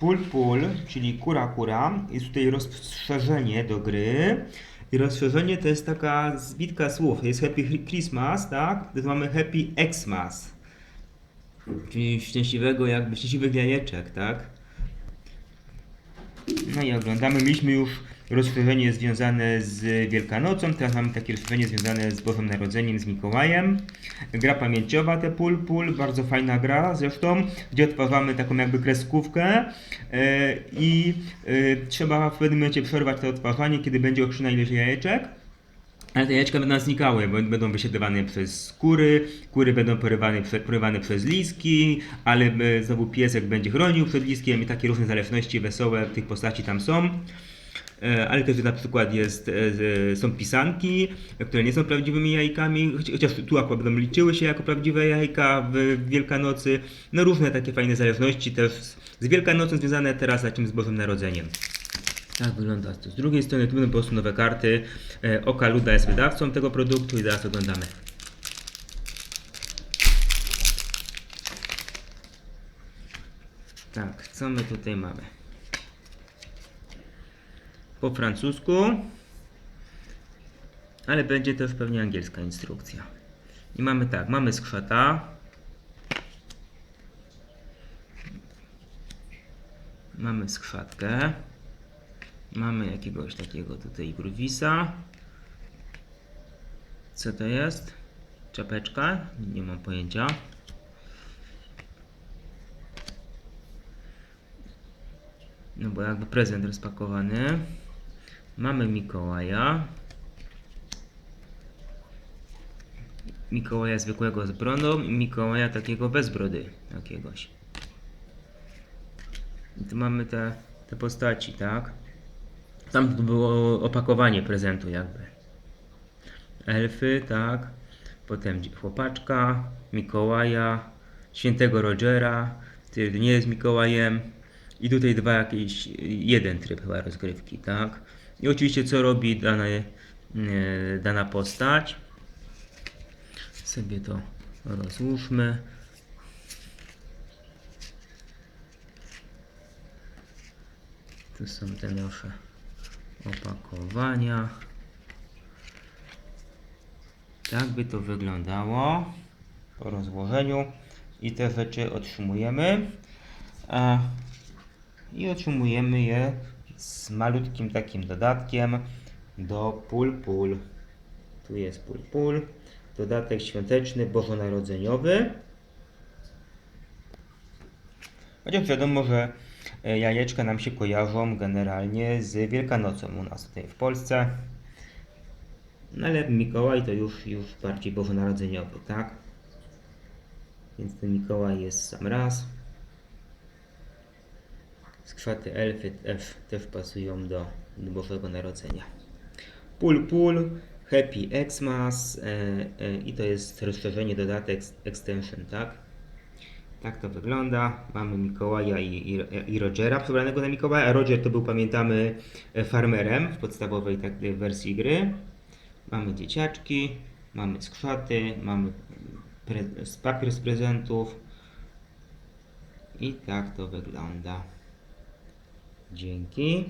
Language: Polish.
Pul Pul, czyli Kura Kura. Jest tutaj rozszerzenie do gry. I rozszerzenie to jest taka zbitka słów. Jest Happy Christmas, tak? To mamy Happy Xmas. Czyli szczęśliwego, jakby szczęśliwych jajeczek, tak? No i oglądamy. Mieliśmy już rozszerzenie związane z Wielkanocą, teraz mamy takie rozszerzenie związane z Bożym Narodzeniem, z Mikołajem. Gra pamięciowa, te Pul Pul, bardzo fajna gra zresztą, gdzie odtwarzamy taką jakby kreskówkę e, i e, trzeba w pewnym momencie przerwać to odtwarzanie, kiedy będzie określona ilość jajeczek. Ale te jajeczka będą znikały, bo będą wysiadywane przez kury, kury będą porywane, porywane przez liski, ale e, znowu piesek będzie chronił przed liskiem i takie różne zależności wesołe tych postaci tam są. E, Ale też na przykład jest, e, z- są pisanki, które nie są prawdziwymi jajkami, chociaż tu akurat będą liczyły się jako prawdziwe jajka w Wielkanocy. No różne takie fajne zależności też z Wielkanocą związane teraz takim z Bożym Narodzeniem. Tak wygląda to. Z drugiej strony tu będą po prostu nowe karty. E, Oka Luda jest wydawcą tego produktu i zaraz oglądamy. Tak, co my tutaj mamy? Po francusku, ale będzie też pewnie angielska instrukcja. I mamy tak, mamy skrzata. Mamy skrzatkę. Mamy jakiegoś takiego tutaj gruvisa. Co to jest? Czapeczka? Nie mam pojęcia. No bo jakby prezent rozpakowany. Mamy Mikołaja. Mikołaja zwykłego z brodą i Mikołaja takiego bez brody jakiegoś. I tu mamy te, te postaci, tak? Tam to było opakowanie prezentu jakby. Elfy, tak. Potem chłopaczka, Mikołaja, świętego Rogera, który nie jest Mikołajem. I tutaj dwa jakieś, jeden tryb chyba rozgrywki, tak. I oczywiście co robi dane, dana postać. Sobie to rozłóżmy. Tu są te nasze opakowania. Tak by to wyglądało po rozłożeniu i te rzeczy otrzymujemy. I otrzymujemy je z malutkim takim dodatkiem do pul pul. Tu jest pul pul. Dodatek świąteczny bożonarodzeniowy. Chociaż wiadomo, że e, jajeczka nam się kojarzą generalnie z Wielkanocą u nas tutaj w Polsce. No ale Mikołaj to już, już bardziej bożonarodzeniowy, tak? Więc ten Mikołaj jest sam raz. Skrzaty elfy też, też pasują do, do Bożego Narodzenia. Pul Pul, Happy Xmas e, e, i to jest rozszerzenie, dodatek extension, tak? Tak to wygląda. Mamy Mikołaja i, i, i Rogera przebranego na Mikołaja. Roger to był, pamiętamy, e, farmerem w podstawowej tak, e, wersji gry. Mamy dzieciaczki, mamy skrzaty, mamy pre, papier z prezentów. I tak to wygląda. Dzięki.